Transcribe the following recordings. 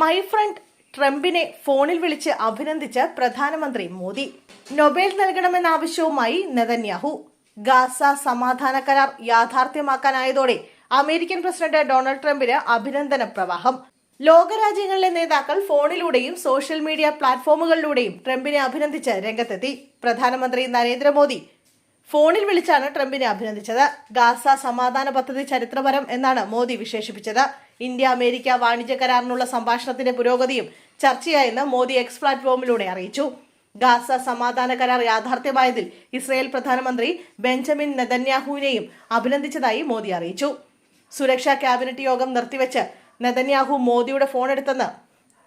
My friend ട്രംപിനെ ഫോണിൽ വിളിച്ച് അഭിനന്ദിച്ച് പ്രധാനമന്ത്രി മോദി. നൊബേൽ നൽകണമെന്ന ആവശ്യവുമായി നെതന്യാഹു. ഗാസ സമാധാന കരാർ യാഥാർത്ഥ്യമാക്കാനായതോടെ അമേരിക്കൻ പ്രസിഡന്റ് ഡൊണാൾഡ് ട്രംപിന് അഭിനന്ദന പ്രവാഹം. ലോകരാജ്യങ്ങളിലെ നേതാക്കൾ ഫോണിലൂടെയും സോഷ്യൽ മീഡിയ പ്ലാറ്റ്ഫോമുകളിലൂടെയും ട്രംപിനെ അഭിനന്ദിച്ച് രംഗത്തെത്തി. പ്രധാനമന്ത്രി നരേന്ദ്രമോദി ഫോണിൽ വിളിച്ചാണ് ട്രംപിനെ അഭിനന്ദിച്ചത്. ഗാസ സമാധാന പദ്ധതി ചരിത്രപരം എന്നാണ് മോദി വിശേഷിപ്പിച്ചത്. ഇന്ത്യ അമേരിക്ക വാണിജ്യ കരാറിനുള്ള സംഭാഷണത്തിന്റെ പുരോഗതിയും ചർച്ചയായെന്ന് മോദി എക്സ് പ്ലാറ്റ്ഫോമിലൂടെ അറിയിച്ചു. ഗാസ സമാധാന കരാർ യാഥാർത്ഥ്യമായതിൽ ഇസ്രയേൽ പ്രധാനമന്ത്രി ബെഞ്ചമിൻ നെതന്യാഹുവിനെയും അഭിനന്ദിച്ചതായി മോദി അറിയിച്ചു. സുരക്ഷാ ക്യാബിനറ്റ് യോഗം നിർത്തിവെച്ച് നെതന്യാഹു മോദിയുടെ ഫോൺ എടുത്തെന്ന്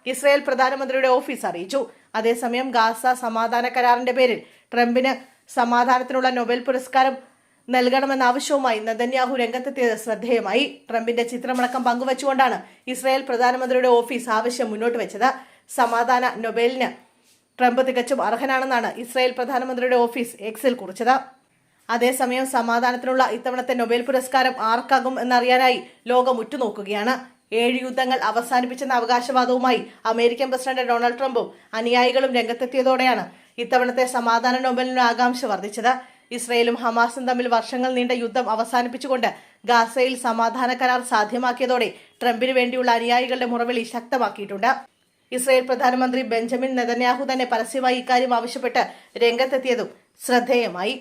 ഇസ്രയേൽ പ്രധാനമന്ത്രിയുടെ ഓഫീസ് അറിയിച്ചു. അതേസമയം ഗാസ സമാധാന കരാറിന്റെ പേരിൽ ട്രംപിന് സമാധാനത്തിനുള്ള നൊബേൽ പുരസ്കാരം നൽകണമെന്ന ആവശ്യവുമായി നദന്യാഹു രംഗത്തെത്തിയത് ശ്രദ്ധേയമായി. ട്രംപിന്റെ ചിത്രമടക്കം പങ്കുവച്ചുകൊണ്ടാണ് ഇസ്രായേൽ പ്രധാനമന്ത്രിയുടെ ഓഫീസ് ആവശ്യം മുന്നോട്ട് വെച്ചത്. സമാധാന നൊബേലിന് ട്രംപ് തികച്ചും അർഹനാണെന്നാണ് ഇസ്രായേൽ പ്രധാനമന്ത്രിയുടെ ഓഫീസ് എക്സിൽ കുറിച്ചത്. അതേസമയം സമാധാനത്തിനുള്ള ഇത്തവണത്തെ നൊബേൽ പുരസ്കാരം ആർക്കാകും എന്നറിയാനായി ലോകം ഉറ്റുനോക്കുകയാണ്. ഏഴ് യുദ്ധങ്ങൾ അവസാനിപ്പിച്ചെന്ന അവകാശവാദവുമായി അമേരിക്കൻ പ്രസിഡന്റ് ഡൊണാൾഡ് ട്രംപും അനുയായികളും രംഗത്തെത്തിയതോടെയാണ് ഇത്തവണത്തെ സമാധാന നോബലിന് ആകാംക്ഷ വർദ്ധിച്ചത്. ഇസ്രയേലും ഹമാസും തമ്മിൽ വർഷങ്ങൾ നീണ്ട യുദ്ധം അവസാനിപ്പിച്ചുകൊണ്ട് ഗാസയിൽ സമാധാന കരാർ സാധ്യമാക്കിയതോടെ ട്രംപിന് വേണ്ടിയുള്ള അനുയായികളുടെ മുറവിളി ശക്തമാക്കിയിട്ടുണ്ട്. ഇസ്രയേൽ പ്രധാനമന്ത്രി ബെഞ്ചമിൻ നെതന്യാഹു തന്നെ പരസ്യമായി ഇക്കാര്യം ആവശ്യപ്പെട്ട് രംഗത്തെത്തിയതും ശ്രദ്ധേയമായി.